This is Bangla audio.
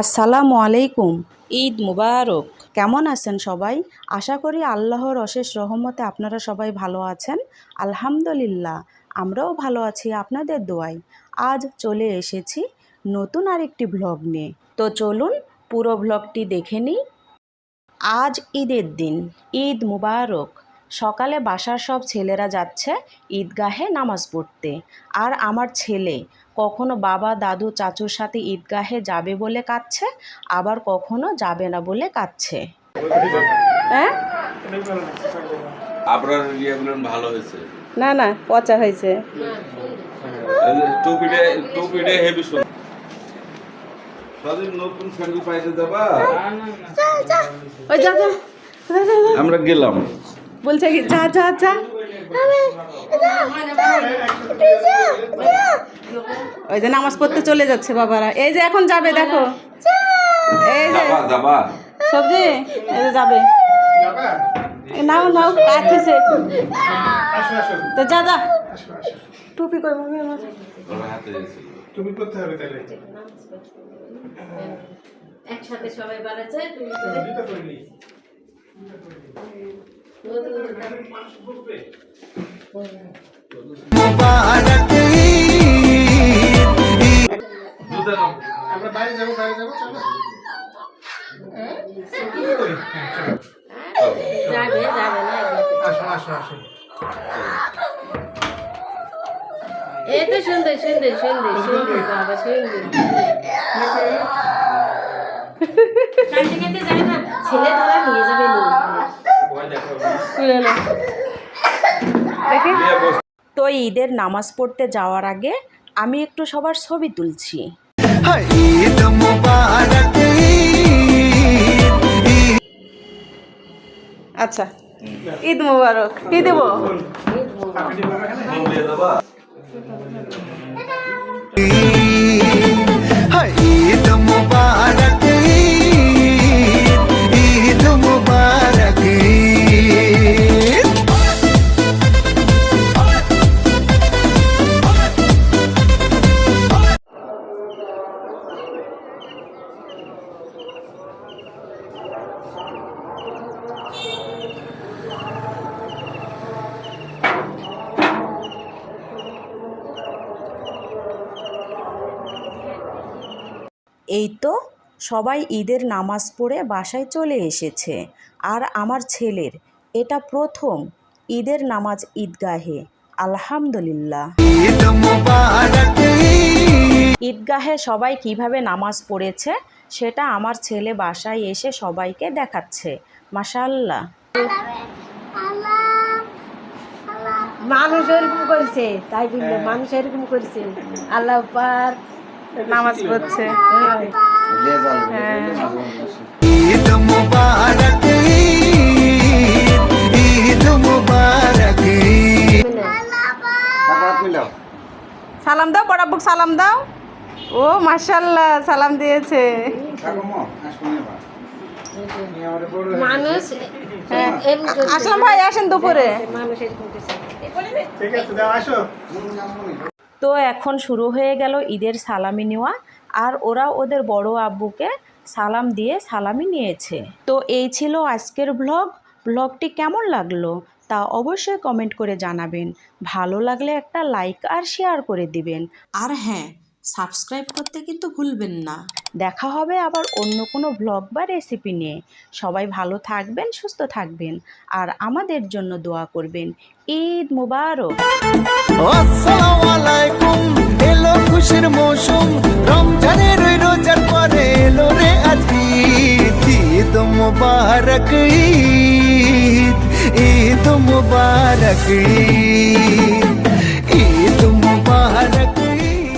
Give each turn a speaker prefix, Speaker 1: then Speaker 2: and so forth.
Speaker 1: আসসালামু আলাইকুম। ঈদ মুবারক। কেমন আছেন সবাই? আশা করি আল্লাহর অশেষ রহমতে আপনারা সবাই ভালো আছেন। আলহামদুলিল্লাহ আমরাও ভালো আছি আপনাদের দোয়াই আজ চলে এসেছি নতুন আরেকটি ভ্লগ নিয়ে। তো চলুন পুরো ভ্লগটি দেখে নিই। আজ ঈদের দিন ঈদ মুবারক। সকালে বাসার সব ছেলেরা যাচ্ছে ঈদগাহে নামাজ পড়তে। আর আমার ছেলে কখনো বাবা দাদু চাচুর সাথে ঈদগাহে যাবে বলে কাঁদছে আবার কখনো যাবে না বলে কাঁদছে। হ্যাঁ?
Speaker 2: আপনার ইয়েগুলো ভালো হয়েছে।
Speaker 1: না না পচা হয়েছে।
Speaker 2: টুপিটা টুপিটা হেভি সুন্দর। আমরা গেলাম।
Speaker 1: বলছে কি যা যা যা। ওই যে নামাজ পড়তে চলে যাচ্ছে বাবারা। এই যে এখন যাবে দেখো। এই যে সবজি এই যে যাবে। এ নাও নাও কাটছে তো যা যা। টুপি কই মামি আমার।
Speaker 3: তুমি করতে হবে তাহলে।
Speaker 4: একসাথে সবাই বাড়াচ্ছে তুমি
Speaker 3: করিনি। আমরা বাইরে যাব বাইরে যাব চলো।
Speaker 4: যাবে যাবে না
Speaker 3: আসো
Speaker 4: সুন্দর সুন্দর সুন্দর সুন্দর বাবা সুন্দর ছেলে তোরা নিয়ে
Speaker 1: দেখি। তো ঈদের নামাজ পড়তে যাওয়ার আগে আমি একটু সবার ছবি তুলছি। আচ্ছা ঈদ মুবারক। কি দেবো?
Speaker 3: আপনি বাবা
Speaker 1: এই তো সবাই ঈদের নামাজ পড়ে বাসায় চলে এসেছে। আর আমার ছেলের, এটা প্রথম ঈদের নামাজ ঈদগাহে, আলহামদুলিল্লাহ। ঈদগাহে সবাই কীভাবে নামাজ পড়েছে, সেটা আমার ছেলে বাসায় এসে সবাইকে দেখাচ্ছে। মাশাল্লাহ
Speaker 4: মানুষ এরকম করেছে, তাই বলল, মানুষ এরকম করেছে। আল্লাহ
Speaker 1: নামাজ পড়ছে।
Speaker 5: ঈদ মুবারক ঈদ মুবারক।
Speaker 1: সালাম দাও বড়াব্বুক সালাম দাও। ও মাশাল্লাহ সালাম দিয়েছে।
Speaker 4: মানুষ
Speaker 1: আসলাম ভাই আসেন দুপুরে।
Speaker 4: মানুষ এরকম করছে
Speaker 3: ঠিক আছে আসো।
Speaker 1: তো এখন শুরু হয়ে গেল ঈদের সালামি নেওয়া আর ওরা ওদের বড় আব্বুকে সালাম দিয়ে সালামি নিয়েছে। তো এই ছিল আজকের ব্লগ ব্লগটি কেমন লাগল তা অবশ্যই কমেন্ট করে জানাবেন। ভালো লাগলে একটা লাইক আর শেয়ার করে দিবেন। আর হ্যাঁ সাবস্ক্রাইব করতে কিন্তু ভুলবেন না। দেখা হবে আবার অন্য কোনো ব্লগ বা রেসিপি নিয়ে। সবাই ভালো থাকবেন সুস্থ থাকবেন। আর আমাদের জন্য দোয়া করবেন ঈদ মুবারক।
Speaker 5: আসসালামু আলাইকুম এলো খুশির মৌসুম। রমজানের ওই রোজার পরে এলো রে আজ ঈদ। ঈদ মুবারক ঈদ। ঈদ মুবারক ঈদ।